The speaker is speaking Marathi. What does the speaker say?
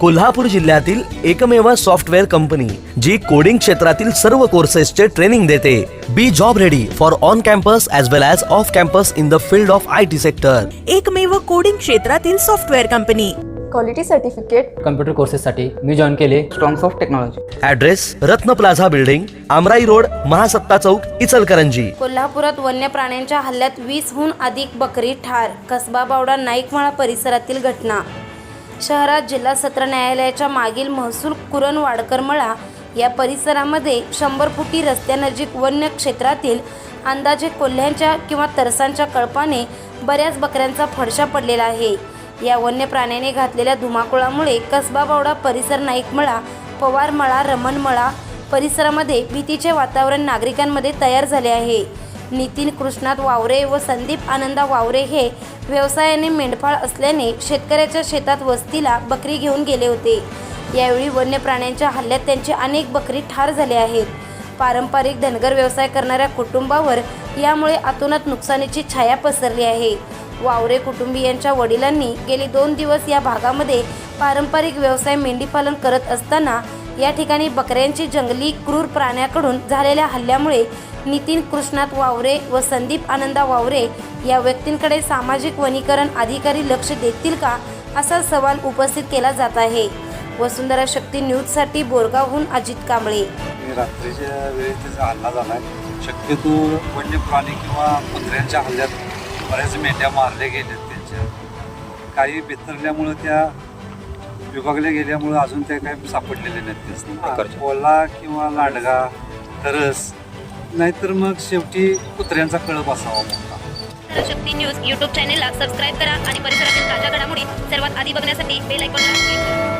कोल्हापूर जिल्ह्यातील एकमेव सॉफ्टवेअर कंपनी जी कोडिंग क्षेत्रातील सर्व कोर्सेसचे ट्रेनिंग देते. Be job ready for on campus as well as off campus in the field of I T sector एकमेव कोडिंग क्षेत्रातील software company. Quality certificate computer कोर्सेससाठी मी जॉईन केले. Strongs of technology address Ratna plaza building Amrai road Mahasatta Chowk Ichalkaranji. कोल्हापुरात वन्य प्राण्यांच्या हल्ल्यात वीसहून अधिक बकरी ठार कसबा बावडा नाईकमाळा परिसरातील घटना. शहरात जिल्हा सत्र न्यायालयाच्या मागील महसूल कुरण वाडकर मळा या परिसरामध्ये शंभर फुटी रस्त्यानजीक वन्य क्षेत्रातील अंदाजे कोल्ह्यांच्या किंवा तरसांच्या कळपाने बऱ्याच बकऱ्यांचा फडशा पडलेला आहे. या वन्य प्राण्याने घातलेल्या धुमाकुळामुळे कसबा बावडा परिसर नाईकमळा पवारमळा रमणमळा परिसरामध्ये भीतीचे वातावरण नागरिकांमध्ये तयार झाले आहे. नितीन कृष्णात वावरे व संदीप आनंदा वावरे हे व्यवसायाने मेंढपाळ असल्याने शेतकऱ्याच्या शेतात वस्तीला बकरी घेऊन गेले होते. यावेळी वन्य प्राण्यांच्या हल्ल्यात त्यांचे अनेक बकरी ठार झाले आहेत. पारंपरिक धनगर व्यवसाय करणाऱ्या कुटुंबावर यामुळे आतोनात नुकसानीची छाया पसरली आहे. वावरे कुटुंबियांच्या वडिलांनी गेली दोन दिवस या भागामध्ये पारंपरिक व्यवसाय मेंढीपालन करत असताना या ठिकाणी बकऱ्यांची जंगली क्रूर प्राण्याकडून झालेल्या हल्ल्यामुळे नितीन कृष्णात वावरे व संदीप आनंदा वावरे या व्यक्तींकडे सामाजिक वनीकरण अधिकारी लक्ष देतील का असा सवाल उपस्थित केला जात आहे. वसुंधरा शक्ती न्यूजसाठी बोरगावहून अजित कांबळे. आणि रात्रीच्या वेळी त्याचा हल्ला झाला आहे शक्यतो वन्य प्राणी किंवा कुत्र्यांच्या हल्ल्यात बऱ्याच मेंढ्या मारल्या गेल्यात त्यांच्या. काही बिथरल्यामुळं त्या विभागल्या गेल्यामुळं अजून त्या काही सापडलेल्या नाहीत. कोल्हा किंवा लांडगा तरस नाहीतर मग शेवटी कुत्र्यांचा कळप असावा मोठा शक्ती न्यूज यूट्यूब चॅनेलला सबस्क्राईब करा आणि परिसरातील ताज्या घडामोडी सर्वात आधी बघण्यासाठी बेल ऐकून